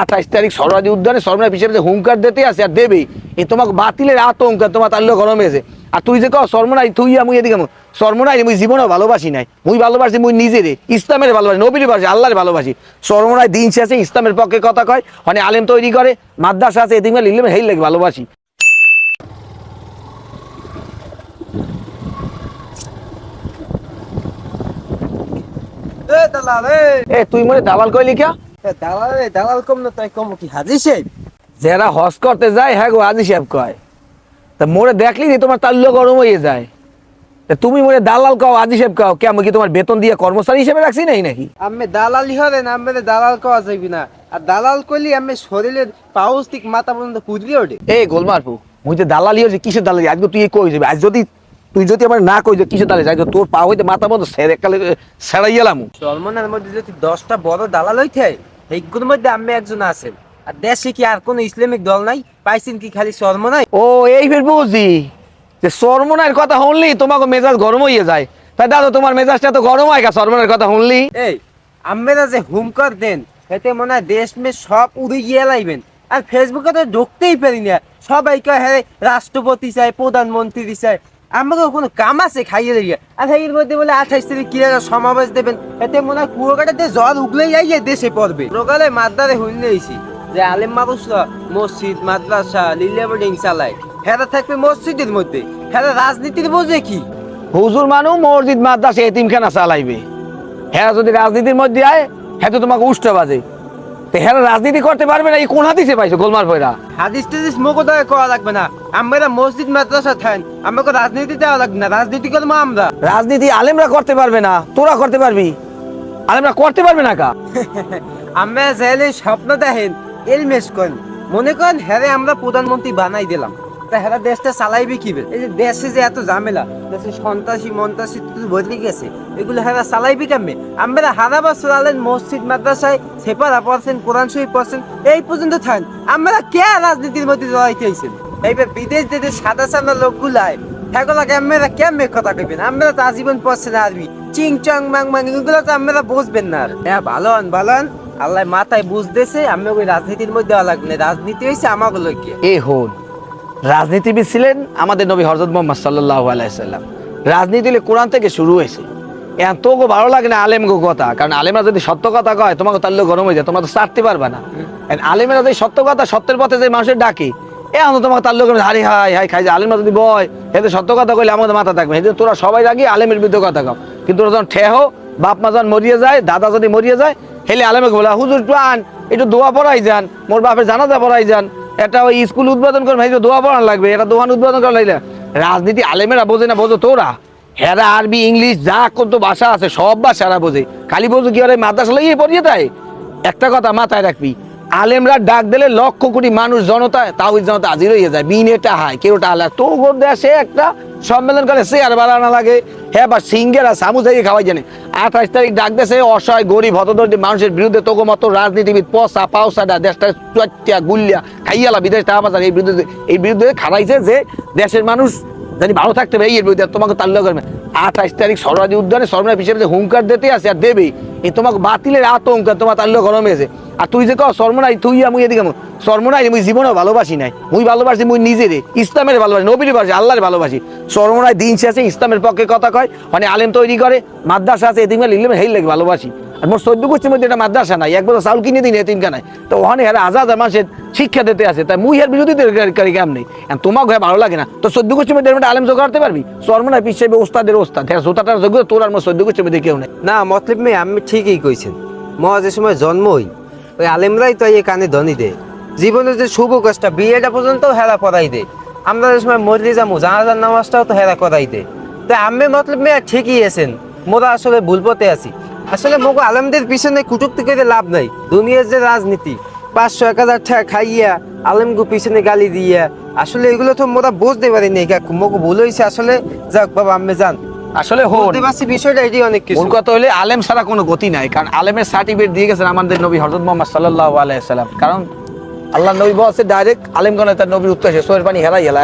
আঠাশ তারিখ সররাজি উদ্যানে হিসেবে যে হুঙ্কার দিতে আছে আর দেবে এ তোমাকে বাতিলের আতঙ্ক তোমার তাল্য গরম হয়েছে আর তুই যে কও সর্বনাই তুই আমি এদিকে সর্বনাই মুই জীবনও ভালোবাসি নাই। মুই ভালোবাসি মুই নিজেরে ইসলামের ভালোবাসি নবীর ভালোবাসি আল্লাহর ভালোবাসি। সর্বনাই দিন শেষে ইসলামের পক্ষে কথা কয় মানে আলেম তৈরি করে মাদ্রাসা আছে এদিকে লিখলে হেই লাগে ভালোবাসি। এ তুই মনে দালাল কইলি কা এ দালাল দালাল কম না তাই কম কি? হাজি সাহেব? যারা হজ করতে যায় হ্যাঁ গো আজি সাহেব কয়। তা মোরে দেখলি নি তোমার তাল্য গরম হয়ে যায়? তা তুমি মোরে দালাল কাও আজি সাহেব কাও কেমন কি তোমার বেতন দিয়ে কর্মচারী হিসেবে রাখছি নাই নাকি? আমি দালালি হরেন আমি দালাল কওয়া যাইবি না। আর দালাল কইলি আমি শরীরের পাউস থেকে মাথা পর্যন্ত কুদলি ওঠে এই গোলমারপু মুই যে দালালি হয়েছে কিসের দালালি? আজকে তুই কই যাবি? আজ যদি তুই যদি আমার না কই যে কিসের দালালি আজকে তোর পা হইতে মাথা মতো সেরে কালে সেরাই গেলাম সলমনের মধ্যে যদি দশটা বড় দালাল হইতে এইগুলোর মধ্যে আমি একজন আছেন। আর দেশে কি আর কোন ইসলামিক দল নাই? পাইছেন কি খালি সলমনাই ও এই ফের বুঝি। যে সরমনের কথা শুনলি তোমাকে মেজাজ গরম হয়ে যায়। তাই দাদা তোমার মেজাজটা তো গরম হয় গা সরমনের কথা শুনলি? এই আমরা যে হুমকার দেন এতে মনে হয় দেশ মে সব উড়ে গিয়ে লাইবেন। আর ফেসবুকে তো ঢুকতেই পারি না। সবাই কয় হ্যাঁ রাষ্ট্রপতি চাই প্রধানমন্ত্রী চাই আমাকে কোনো কাম আছে খাইয়ে দিয়ে আর এর মধ্যে বলে আঠাইশ তারিখ কি সমাবেশ দেবেন? এতে মনে হয় কুয়োকাটাতে জল উগলেই যাইয়ে দেশে পড়বে। সকালে মাদ্রারে হইলেইছি যে আলেম মানুষরা মসজিদ, মাদ্রাসা বোর্ডিং চালায়। হেরা থাকবে মসজিদের মধ্যে। হেরা রাজনীতির বোঝে কি? হুজুর মানু মসজিদ, মাদ্রাসা, এতিমখানা চালাইবে। হ্যাঁ যদি রাজনীতির মধ্যে আয় হ্যাঁ তো তোমাকে উষ্টা বাজে হ্যাঁ রাজনীতি করতে পারবে না এই কোন হাদিসে পাইছো গোলমাল পয়রা হাদিস টাদিস মোকদায় করা লাগবে না। আমরা মসজিদ মাদ্রাসা থাকেন আমাকে রাজনীতি দেওয়া লাগবে না রাজনীতি করব আমরা। রাজনীতি আলেমরা করতে পারবে না তোরা করতে পারবি? আলেমরা করতে পারবে না কা? আমরা জেলে স্বপ্ন দেখেন এলমেস করেন। মনে করেন হ্যারে আমরা প্রধানমন্ত্রী বানাই দিলাম। তা হেরা দেশটা চালাইবে কি এই যে দেশে যে এত ঝামেলা, দেশে সন্ত্রাসী, মন্ত্রাসী বদলে গেছে, এগুলো হেরা চালাইবে কেমনে? আমরা হারা বছর আলেন মসজিদ, মাদ্রাসায় সেপারা পড়ছেন, কোরআন শরীফ পড়ছেন, এই পর্যন্ত থাকেন। আমরা কে রাজনীতির মধ্যে জড়াইতে আইছেন এইবার বিদেশ দেশে সাদা সাদা লোকগুলায় সেগুলোকে আমরা কেমনে কথা কইবেন? আমরা তো আজীবন পড়ছেন আরবি। চিং, চং, মাং মাং, এগুলো তো আমরা বুঝবেন না। হ্যাঁ ভালো হন ভালো হন। আল্লাহ মাথায় বুঝতেছে আমি ওই রাজনীতির মধ্যে লাগবে রাজনীতি হয়েছে আমাকে লইকে এ হন। রাজনীতিবিদ ছিলেন আমাদের নবী হরজত মোহাম্মদ সাল্লাহ আলাইসাল্লাম রাজনীতি হলে কোরআন থেকে শুরু হয়েছে তোকে ভালো লাগে না আলেম গো কথা, কারণ আলেমরা যদি সত্য কথা কয়, তোমাকে তাহলে গরম হয়ে যায়, তোমরা তো ছাড়তে পারবে না। আলেমেরা যদি সত্য কথা, সত্যের পথে যে মানুষের ডাকে এখন তো তোমাকে তাল্লু করে হারি হাই হাই খাই আলেমরা যদি বয় এতে সত্য কথা কইলে আমাদের মাথা থাকবে। এই তোরা সবাই রাগি, আলেমের বিরুদ্ধে কথা কও। কিন্তু তোরা যখন ঠেহ, বাপ মা যখন মরিয়ে যায়, দাদা যদি মরিয়ে যায়, হেলে আলেমকে বলে, হুজুর একটু আন, একটু দোয়া পড়াই যান, মোর বাপের জানাজা পড়াই যান। একটা ওই স্কুল উদ্বোধন করে ভাই দোয়া পড়ান লাগবে, এটা দোয়ান উদ্বোধন করা লাগলে রাজনীতি আলেমেরা বোঝে না, বোঝো তোরা। হেরা, আরবি, ইংলিশ, যা কত ভাষা আছে, সব ভাষারা বোঝে। খালি বোঝো কি ওরা মাদ্রাসা লাগিয়ে পড়িয়ে তাই একটা কথা মাথায় রাখবি, আলেমরা ডাক দিলে লক্ষ কোটি মানুষ জনতা তাও জনতা হাজির হয়ে যায়, বিনে হয়, কেউ আলাদা তো দেশে একটা সম্মেলন করে সে আর বাড়ানো লাগে। হ্যাঁ বা সিঙ্গেরা সামু থেকে খাওয়াই জানে। আঠাশ তারিখ ডাক দেশে অসহায়, গরিব, হতদরিদ্র মানুষের বিরুদ্ধে তোকে মতো রাজনীতিবিদ পসা পাওসাডা দেশটা চুয়াচ্চা গুল্লিয়া, খাইয়ালা, বিদেশ টাকা এই বিরুদ্ধে এই বিরুদ্ধে খাড়াইছে যে দেশের মানুষ জানি ভালো থাকতে হবে, এই বিরুদ্ধে তোমাকে তাল্য করবে আঠাশ তারিখ সররাজি উদ্যানে সরমনা হিসেবে হুঙ্কার দিতে আসে আর দেবে এই তোমাকে বাতিলের আতঙ্ক তোমার তাল্য গরম হয়েছে। আর তুই যে কও সর্বনাই তুই মুই এদিকে সর্বনাই মুই জীবনও ভালোবাসি নাই। মুই ভালোবাসি, মুই নিজেরে, ইসলামের ভালোবাসি, নবীর ভালোবাসি, আল্লাহর ভালোবাসি। সর্বনাই দিন শেষে ইসলামের পক্ষে কথা কয় মানে আলেম তৈরি করে, মাদ্রাসা আছে, এদিকে লিখলে হেই লাগে ভালোবাসি। আর মোর গোষ্ঠীর মধ্যে একটা মাদ্রাসা নাই একবার চাউল কিনে দিন এতিমকা নাই। তো ওখানে হেরা আজাদ মানুষের শিক্ষা দিতে আছে, তাই মুই এর বিরোধী কেমন নেই। তোমাকে হয়ে ভালো লাগে না, তো চোদ্দ গোষ্ঠীর মধ্যে আলেম জোগাড় করতে পারবি? সর্বনাই পিছিয়ে ওস্তাদের ওস্তাদ। হ্যাঁ জোতাটার যোগ্য, তোর আর মোর গোষ্ঠীর মধ্যে কেউ নেই। না, মতলব মেয়ে, আমি ঠিকই কইছেন। মহা যে সময় জন্মই। ওই আলেমরাই তো এই কানে ধনী দেয় জীবনের যে শুভ কাজটা, বিয়েটা পর্যন্ত হেরা করাই দেয় আমরা যে সময় মরলি যাব, জানাজার নামাজটাও তো হেরা করাই দেয় তো আমি মতলব মেয়ে, ঠিকই আছেন। মোরা আসলে ভুল পথে আছি। আসলে মোগো আলেমদের পিছনে কুটুক্তি করে লাভ নাই। দুনিয়ার যে রাজনীতি পাঁচশো এক হাজার টাকা খাইয়া আলেমগো পিছনে গালি দিয়া। আসলে এগুলো তো মোরা বুঝতে পারিনি। কাকু মোগো ভুল হয়েছে আসলে যাক বাবা আমি জান আসলে হন। বিষয়টা এটি অনেক কিছু। মূল কথা হলে আলেম ছাড়া কোনো গতি নাই। কারণ আলেমের সার্টিফিকেট দিয়ে গেছেন আমাদের নবী হজরত মোহাম্মদ সাল্লাহ আলাইসাল্লাম কারণ আল্লাহ নবী বলছে ডাইরেক্ট আলেমগণ তার নবীর উত্তর সে সোয়ের পানি হেরাই হেলা